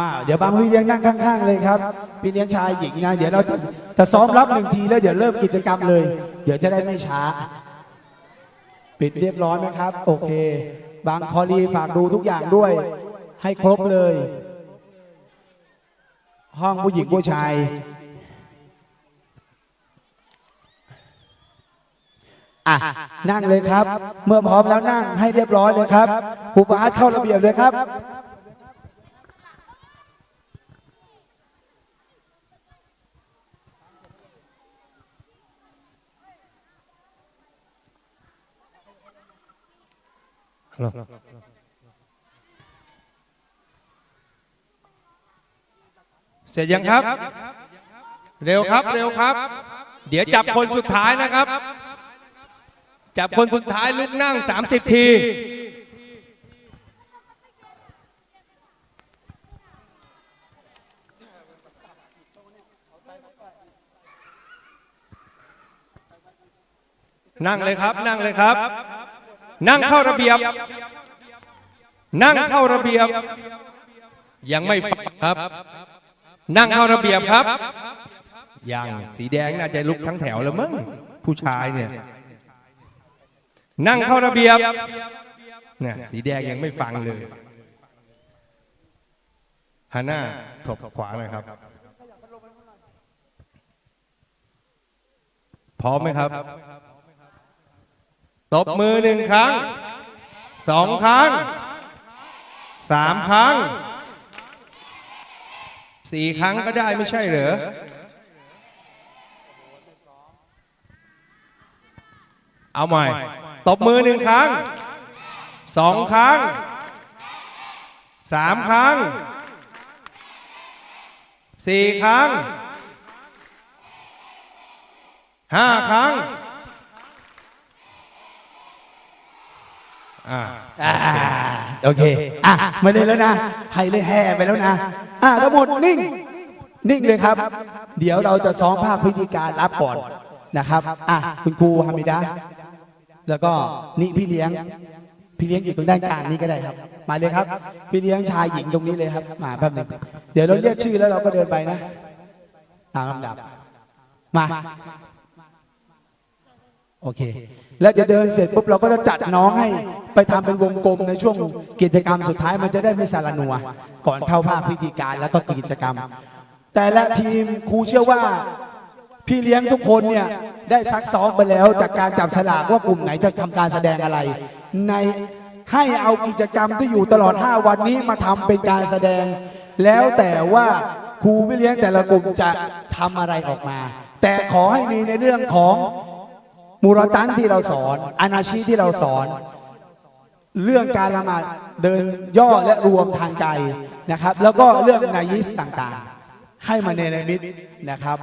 มา เดี๋ยวบางพี่เลี้ยงนั่งข้าง ๆ เลยครับพี่เลี้ยงชายหญิงนะเดี๋ยวเราจะจะซ้อมรับหนึ่งทีแล้วเดี๋ยวเริ่มกิจกรรมเลย เดี๋ยวจะได้ไม่ช้า ปิดเรียบร้อยไหมครับ โอเค บางคอรีฝากดูทุกอย่างด้วย ให้ครบเลย ห้องผู้หญิงผู้ชายอะนั่งเลยครับ เมื่อพร้อมแล้วนั่งให้เรียบร้อยเลยครับครูบาสเข้าระเบียบเลยครับ เสร็จยังครับ เร็วครับ เร็วครับ เดี๋ยวจับคนสุดท้ายนะครับ จับคนสุดท้ายลุกนั่ง 30 ทีนั่งเลยครับ นั่งเลยครับ นั่งเข้าระเบียบ นั่งเข้าระเบียบ ยังไม่ฟังครับ นั่งเข้าระเบียบครับ ยังสีแดงน่าจะลุกทั้งแถวแล้วมั้งผู้ชายเนี่ย นั่งเข้าระเบียบเนี่ยสีแดงยังไม่ฟังเลยฮันน่าถบขวาหน่อยครับ พร้อมไหมครับ ตบมือหนึ่งครั้งสองครั้งสามครั้งสี่ครั้งก็ได้ไม่ใช่เหรอเอาใหม่ตบมือหนึ่งครั้งสองครั้งสามครั้งสี่ครั้งห้าครั้ง อ่าอ่าโอเคอะมาเลยแล้วนะให้เลยแห่ไปแล้วนะอะทั้งหมดนิ่งนิ่งเลยครับ เดี๋ยวเราจะซ้อมภาคพิธีการรับก่อนนะครับอะคุณครูฮามิดาแล้วก็นี่พี่เลี้ยง พี่เลี้ยงอยู่ตรงด้านกลางนี้ก็ได้ครับ มาเลยครับ พี่เลี้ยงชายหญิงตรงนี้เลยครับ มาแป๊บหนึงเดี๋ยวเราเรียกชื่อแล้วเราก็เดินไปนะตามลำดับ มา โอเค แล้วเดี๋ยวเดินเสร็จปุ๊บเราก็จะจัดน้องให้ไปทำเป็นวงกลมในช่วงกิจกรรมสุดท้ายมันจะได้ไม่สารนัว ก่อนเข้าภาคพิธีการแล้วก็กิจกรรม แต่ละทีมครูเชื่อว่าพี่เลี้ยงทุกคนเนี่ยได้ซักซ้อมไปแล้ว จากการจับฉลากว่ากลุ่มไหนจะทำการแสดงอะไร ในให้เอากิจกรรมที่อยู่ตลอด 5 วันนี้มาทำเป็นการแสดง แล้วแต่ว่าครูพี่เลี้ยงแต่ละกลุ่มจะทำอะไรออกมา แต่ขอให้มีในเรื่องของ มูรตันที่เราสอนอนาชีที่เราสอน เรื่องการละหมาดเดินย่อและรวมทางใจนะครับ แล้วก็เรื่องนายิสต่างๆ ให้มาเนรมิตนะครับ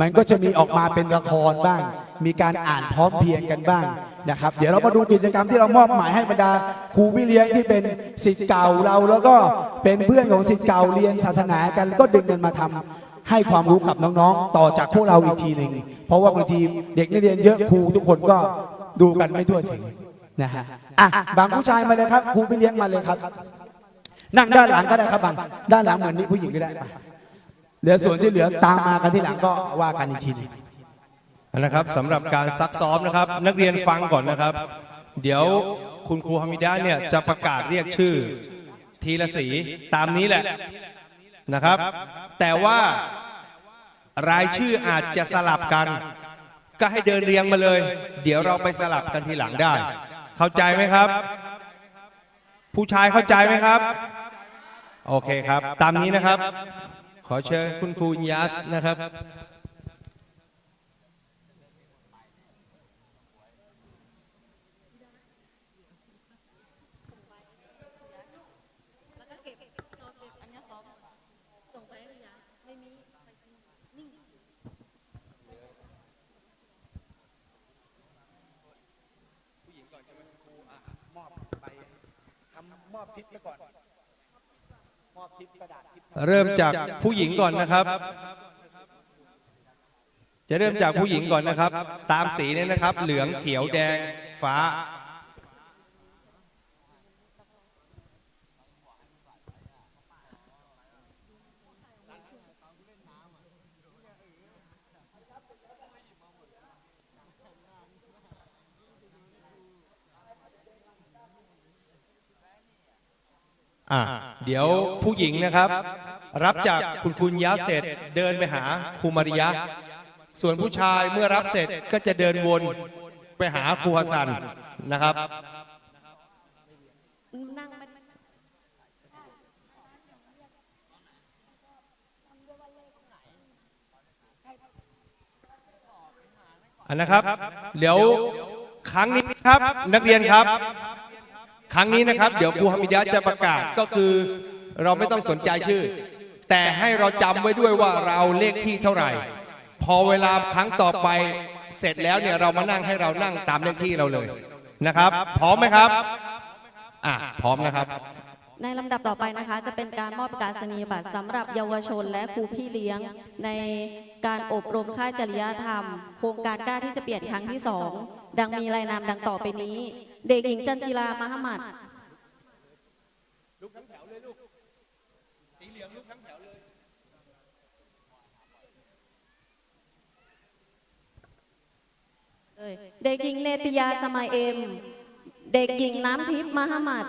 มันก็จะมีออกมาเป็นละครบ้าง มีการอ่านพร้อมเพรียงกันบ้างนะครับ เดี๋ยวเรามาดูกิจกรรมที่เรามอบหมายให้บรรดาครูวิเลี้ยงที่เป็นศิษย์เก่าเราแล้วก็เป็นเพื่อนของศิษย์เก่าเรียนศาสนากันก็ดึงกันมาทำ ให้ความรู้กับน้องๆ ต่อจากพวกเราอีกทีหนึ่งเพราะว่าบางทีเด็กนักเรียนเยอะครูทุกคนก็ดูกันไม่ทั่วถึงนะฮะอะบางผู้ชายมาเลยครับครูพี่เลี้ยงมาเลยครับ นั่งด้านหลังก็ได้ครับบางด้านหลังเหมือนนี่ผู้หญิงก็ได้ไปเหลือส่วนที่เหลือตามมากันที่หลังก็ว่ากันอีกทีนึงนะครับสำหรับการซักซ้อมนะครับ นักเรียนฟังก่อนนะครับ เดี๋ยวคุณครูฮามิดาเนี่ยจะประกาศเรียกชื่อ ทีละสีตามนี้แหละ นะครับ แต่ว่ารายชื่ออาจจะสลับกัน ก็ให้เดินเรียงมาเลย เดี๋ยวเราไปสลับกันทีหลังได้ เข้าใจไหมครับ ผู้ชายเข้าใจไหมครับ โอเคครับ ตามนี้นะครับ ขอเชิญคุณครูอิญยัสนะครับ แล้วก็เก็บเราเก็บอันเนี้ยซ้อมส่งไปให้หรือยังไม่มีไปนิ่ง มอบไปทำมอบ ทิปไปก่อนมอบทิปกระดาษทิปเริ่มจากผู้หญิงก่อนนะครับ จะเริ่มจากผู้หญิงก่อนนะครับ ตามสีเนี่ยนะครับ เหลืองเขียวแดงฟ้า อะเดี๋ยวผู้หญิงนะครับ รับจากคุณคุณยะเสร็จเดินไปหาครูมาริยะ ส่วนผู้ชายเมื่อรับเสร็จก็จะเดินวนไปหาครูฮัสซันนะครับ นั่งอันนะครับ เดี๋ยวครั้งนี้ครับนักเรียนครับ ครั้งนี้นะครับ เดี๋ยวครูฮามิดะจะประกาศก็คือเราไม่ต้องสนใจชื่อ แต่ให้เราจำไว้ด้วยว่าเราเลขที่เท่าไหร่ พอเวลาครั้งต่อไปเสร็จแล้วเนี่ยเรามานั่งให้เรานั่งตามเลขที่เราเลยนะครับ พร้อมไหมครับอะพร้อมนะครับ ในลำดับต่อไปนะคะ จะเป็นการมอบการสนียบัตรสำหรับเยาวชนและครูพี่เลี้ยง ในการอบรมค่ายจริยธรรม โครงการกล้าที่จะเปลี่ยนครั้งที่สอง ดังมีรายนามดังต่อไปนี้ เด็กหญิงจันจิลามหมัดเด็กหญิงเนติยาสมัยเอ็ม เด็กหญิงน้ำทิพย์มหมัด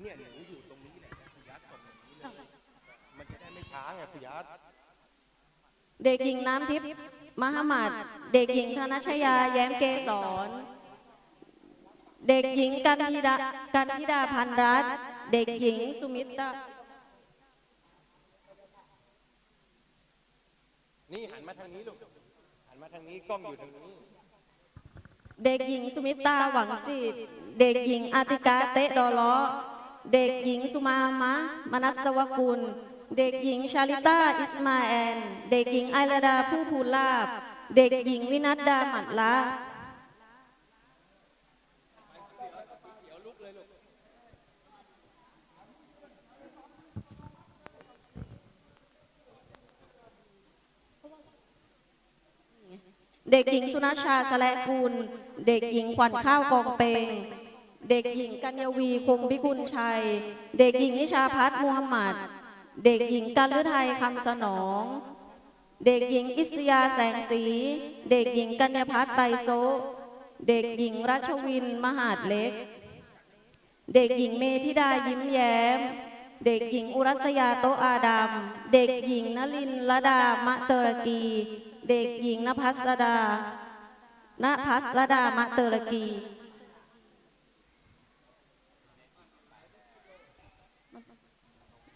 เนี่ยหนูอยู่ตรงนี้แหละคุยัดส่งอย่างนี้เลยมันจะได้ไม่ช้าไงคุยัดเด็กหญิงน้ำทิพย์ มหมัดเด็กหญิงธนชยาแย้มเกษรเด็กหญิงกันธิดากันธิดาพันรัตน์เด็กหญิงสุมิตรานี่หันมาทางนี้ลูกหันมาทางนี้กล้องอยู่ทางนี้ เด็กหญิงสุมิตราหวังจิต เด็กหญิงอาติกาเตะดอล้อเด็กหญิงสุมามะมนัสวกุล เด็กหญิงชาลิตาอิสมาแอนเด็กหญิงไอราดาผู้ภูลาบ เด็กหญิงวินัดดาหมัดละเด็กหญิงสุนัชชาสแลกูล เด็กหญิงขวัญข้าวกองเปง เด็กหญิงกัญญวีคงพิกุลชัย เด็กหญิงนิชาพัฒน์มูฮัมหมัด เด็กหญิงกัลฤทัยคำสนอง เด็กหญิงอิสยาแสงสี เด็กหญิงกัญญพัฒน์ใบโซ เด็กหญิงรัชวินมหาดเล็ก เด็กหญิงเมธิดายิ้มแย้ม เด็กหญิงอุรัสยาโตอาดัมเด็กหญิงนลินลดามะเตอรกี เด็กหญิงนภัสดานภัสรดามะเตอรกี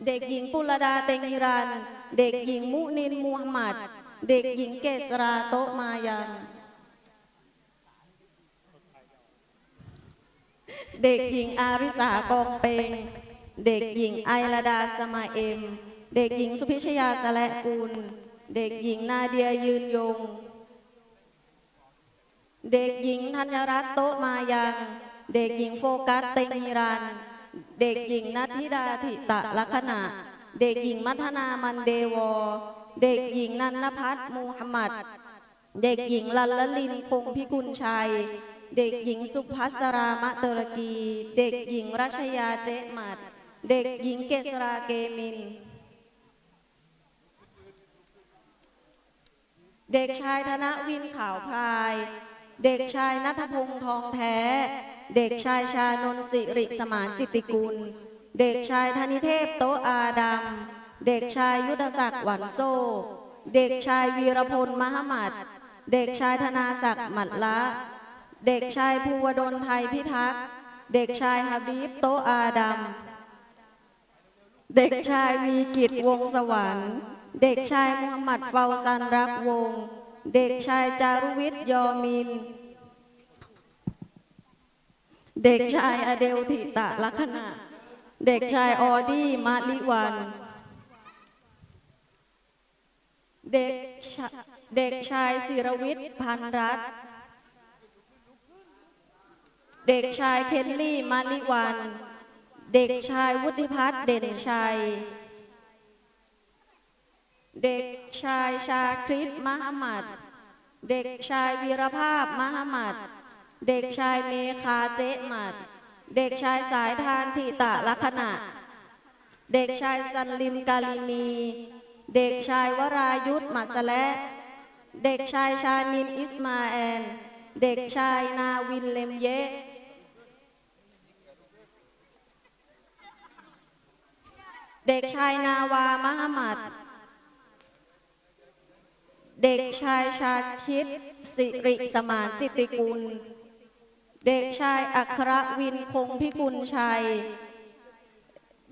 เด็กหญิงปุรดาเตงฮิรัน เด็กหญิงมุนินมูฮัมหมัด เด็กหญิงเกษราโตมายันเด็กหญิงอาริสากองเปง เด็กหญิงไอราดาสมาเอ็มเด็กหญิงสุพิชยาสละกุลเด็กหญิงนาเดียยืนยง เด็กหญิงธัญรัตน์โตมายัง เด็กหญิงโฟกัสเต็งฮิรัน เด็กหญิงนัทธิดาธิตะลักษณะ เด็กหญิงมัทนามันเดวอ เด็กหญิงนันนพัฒน์มูฮัมหมัด เด็กหญิงลัลลลินพงพิกุลชัย เด็กหญิงสุภัสรามะเตรกี เด็กหญิงรัชยาเจหมัด เด็กหญิงเกษราเกมิน เด็กชายธนวินขาวพราย เด็กชายนัทพงษ์ทองแท้ เด็กชายชานนสิริสมานจิตติกุล เด็กชายธนิเทพโตอาดัมเด็กชายยุทธศักดิ์หวันโซ เด็กชายวีรพลมหมัด เด็กชายธนาศักดิ์หมัดละ เด็กชายภูวดลไทยพิทักษ์ เด็กชายฮาบีบโตอาดัมเด็กชายวีกิจวงสวรรค์ เด็กชายมูฮัมหมัดเฟาซันรักวง เด็กชายจารุวิทย์ยอมิน เด็กชายอเดลธิตะลักษณะ เด็กชายออดี้มาลิวัน เด็กชาเด็กชายศิรวิทย์พันรัตเด็กชายเคนลี่มาลิวัน เด็กชายวุฒิพัฒน์เด่นชัย เด็กชายชาคริตมหมัด เด็กชายวีรภาพมหมัด เด็กชายเมคาเจมัด เด็กชายสายทานทิตะลักษณะ เด็กชายสันลิมกาลิมี เด็กชายวรายุทธมัดสและเด็กชายชานิมอิสมาแอน เด็กชายนาวินเลมเยเด็กชายนาวามหมัด เด็กชายชาคิดสิริสมานจิติกุล เด็กชายอัครวินคงพิกุลชัย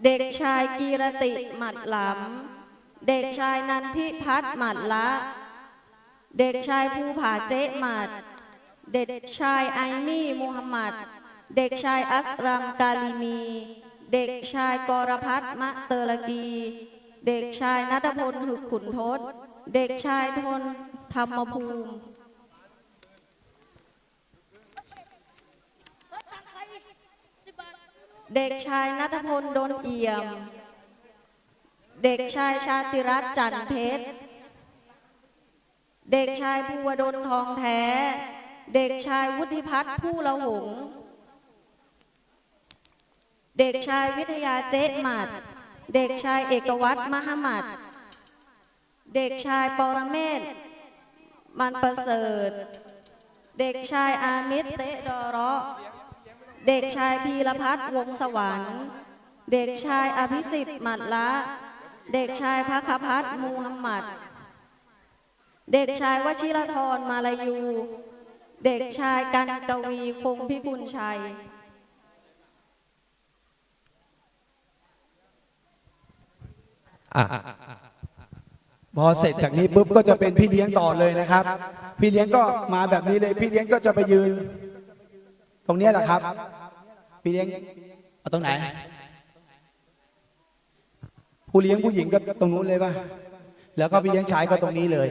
เด็กชายกีรติหมัดหลำเด็กชายนันทิพัฒน์หมัดละ เด็กชายภูผาเจ๊หมัด เด็กชายไอมี่มูฮัมหมัด เด็กชายอัสรัมกาลิมี เด็กชายกรพัฒน์มะเตอรกี เด็กชายนัทพลหึกขุนทศ เด็กชายทนธรรมภูมิ เด็กชายนัทพลดนเอี่ยม เด็กชายชาติรัตน์จันเพชร เด็กชายภูวดลทองแท้ เด็กชายวุฒิพัฒน์ผู้ละหง เด็กชายวิทยาเจ๊หมัด เด็กชายเอกวัตรมหมัด เด็กชายปรเมศมันประเสริฐ เด็กชายอามิตรเตะดอระ เด็กชายพีรพัฒน์วงสวรรค์ เด็กชายอภิสิทธิ์หมัดละ เด็กชายพักพัฒน์มูฮัมหมัด เด็กชายวชิรธรมาลายู เด็กชายกันกวีคงพิกุลชัยพอเสร็จจากนี้ปุ๊บก็จะเป็นพี่เลี้ยงต่อเลยนะครับ พี่เลี้ยงก็มาแบบนี้เลย พี่เลี้ยงก็จะไปยืน ตรงเนี้ยแหละครับ พี่เลี้ยงเอาตรงไหน ผู้เลี้ยงผู้หญิงก็ตรงนู้นเลยป่ะ แล้วก็พี่เลี้ยงชายก็ตรงนี้เลย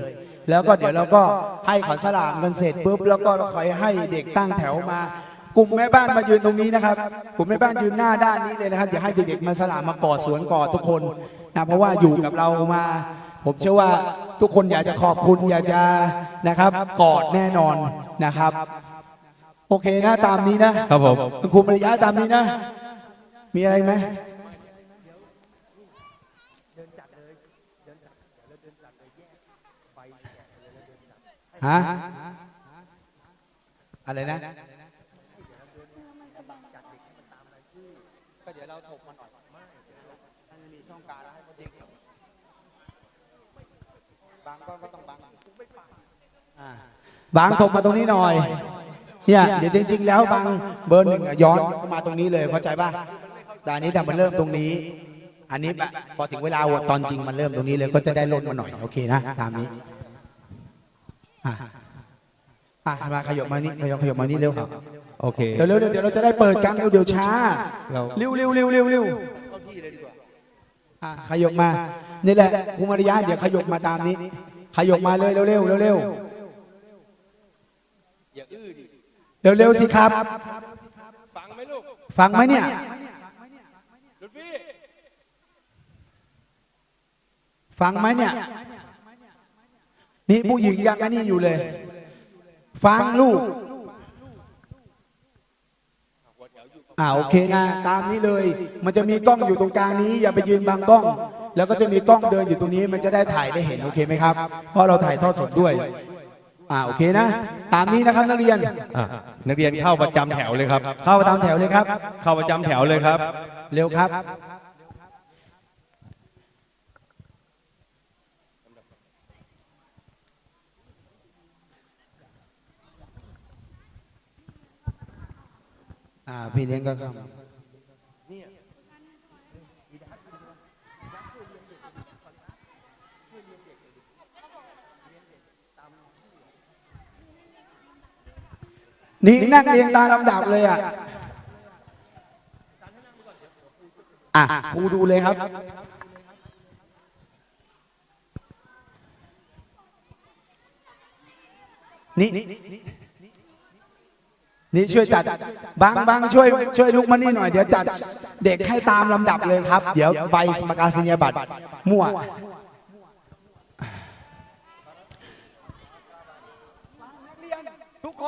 แล้วก็เดี๋ยวเราก็ให้ขอสลากเงินเสร็จปุ๊บแล้วก็เราคอยให้เด็กตั้งแถวมากลุ่มแม่บ้านมายืนตรงนี้นะครับกลุ่มแม่บ้านยืนหน้าด้านนี้เลยนะครับอย่าให้เด็กๆมาสลากมาก่อสวนก่อทุกคนนะเพราะว่าอยู่กับเรามา ผมเชื่อว่าทุกคนอยากจะขอบคุณอยากจะนะครับกอดแน่นอนนะครับ โอเคนะตามนี้นะครับผมคุณครูปริยะตามนี้นะ มีอะไรไหมฮะอะไรนะก็เดี๋ยวเราถกมันหน่อยไม่มันจะมีช่องกลางแล้วให้เขาเด็กบางก็ก็ต้องบางอ่าบางถกมาตรงนี้หน่อย เนี่ยเดี๋ยวจริงๆแล้วบางเบอร์หนึ่งอะย้อนมาตรงนี้เลยเข้าใจป่ะแต่อันนี้แต่มันเริ่มตรงนี้ อันนี้แบบพอถึงเวลาโหวตตอนจริงมันเริ่มตรงนี้เลยก็จะได้ลดมาหน่อยโอเคนะตามนี้อะอะมาขยบมานี่ขยบขยบมานี่เร็วครับโอเคเดี๋ยวเร็วเดี๋ยวเราจะได้เปิดกันเร็วเดี๋ยวช้าเราเร็วเร็วเร็วเร็วเร็วอะขยบมานี่แหละครูมาริยาเดี๋ยวขยบมาตามนี้ ขยบมาเลยเร็วเร็วเร็วเร็วเร็ว เร็วสิครับ ฟังไหมลูกฟังไหมเนี่ยลุดพี่ฟังไหมเนี่ย นี่ผู้หญิงยังอันนี้อยู่เลย ฟังลูกอ่าโอเคนะ ตามนี้เลย มันจะมีกล้องอยู่ตรงกลางนี้ อย่าไปยืนบังกล้อง แล้วก็จะมีกล้องเดินอยู่ตรงนี้ มันจะได้ถ่ายได้เห็นโอเคไหมครับ เพราะเราถ่ายทอดสดด้วย อ่าโอเคนะ ตามนี้นะครับนักเรียน อะนักเรียนเข้าประจำแถวเลยครับ เข้ามาตามแถวเลยครับ เข้าประจำแถวเลยครับ เร็วครับ อ่าพี่เลี้ยงก็เข้ามานี่ นี่นั่งเรียงตามลำดับเลยอะอะครูดูเลยครับ นี่นี่ช่วยจัดบางบางช่วย ช่วยลุกมานี่หน่อยเดี๋ยวจัด เด็กให้ตามลำดับเลยครับ เดี๋ยวใบสมการสัญญาบัตรมั่ว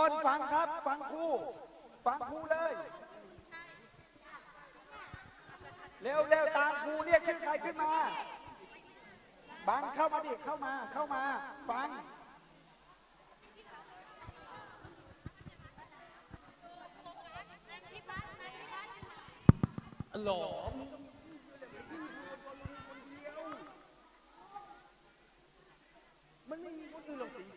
นฟังครับ ฟังครูฟังครูเลย เร็วเร็วตามครูเรียกชื่อใครขึ้นมาบังเข้ามาดิเข้ามาเข้ามา ฟังหลอมมันไม่มีคนอื่นหรอกสิ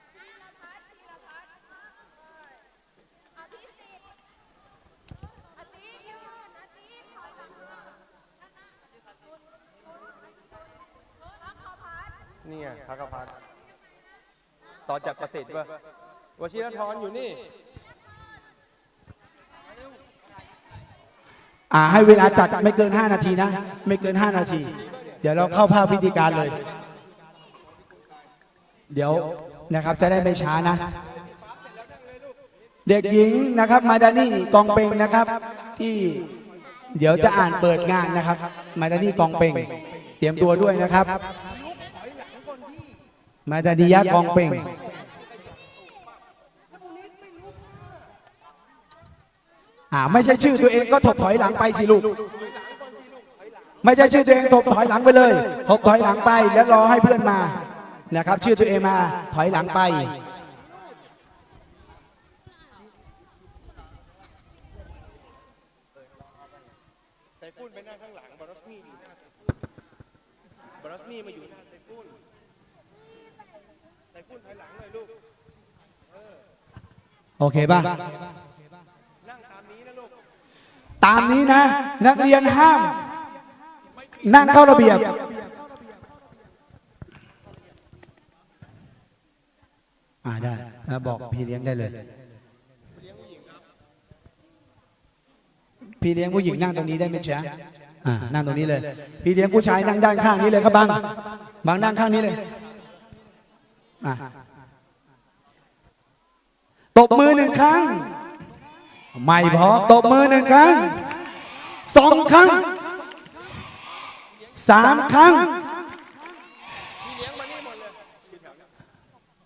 นี่ไงพักพัฒน์ต่อจากประสิทธิ์ป่ะวชิรธรอยู่นี่อ่าให้เวลาจัดไม่เกิน 5 นาทีนะ ไม่เกิน 5 นาที เดี๋ยวเราเข้าภาพพิธีการเลย เดี๋ยวนะครับจะได้ไม่ช้านะ เด็กหญิงนะครับมาดานี่กองเปงนะครับ ที่เดี๋ยวจะอ่านเปิดงานนะครับ มาดานี่กองเปงเตรียมตัวด้วยนะครับ มาดาดิยะกองเป่ง อ่าไม่ใช่ชื่อตัวเองก็ถดถอยหลังไปสิลูก ไม่ใช่ชื่อตัวเองถดถอยหลังไปเลยถดถอยหลังไปแล้วรอให้เพื่อนมานะครับ ชื่อตัวเองมาถอยหลังไป ไซฟุนไปนั่งข้างหลัง บารอสมีอยู่หน้าไซฟุนบารอสมีมาอยู่หน้าไซฟุนไซฟุนถอยหลังเลยลูก โอเคป่ะนั่งตามนี้นะลูกตามนี้นะ นักเรียนห้าม นั่งเข้าระเบียบ อ่าได้แล้วบอกพี่เลี้ยงได้เลย พี่เลี้ยงผู้หญิงนั่งตรงนี้ได้ไหมจ๊ะอ่านั่งตรงนี้เลย พี่เลี้ยงผู้ชายนั่งด้านข้างนี้เลยครับบังบังนั่งข้างนี้เลยอะ ตบมือหนึ่งครั้ง ไม่พอตบมือหนึ่งครั้งสองครั้งสามครั้ง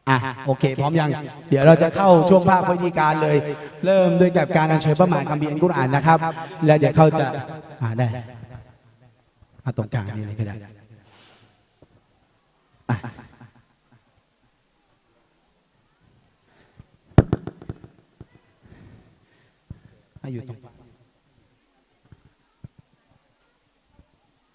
อะโอเค พร้อมยัง เดี๋ยวเราจะเข้าช่วงภาคพิธีการเลย เริ่มด้วยกับการอัญเชิญพระมหาคัมภีร์อันกุรอานนะครับ แล้วเดี๋ยวเขาจะอ่าได้ตรงกลางนี่เลยก็ได้ Ayo, Ayo.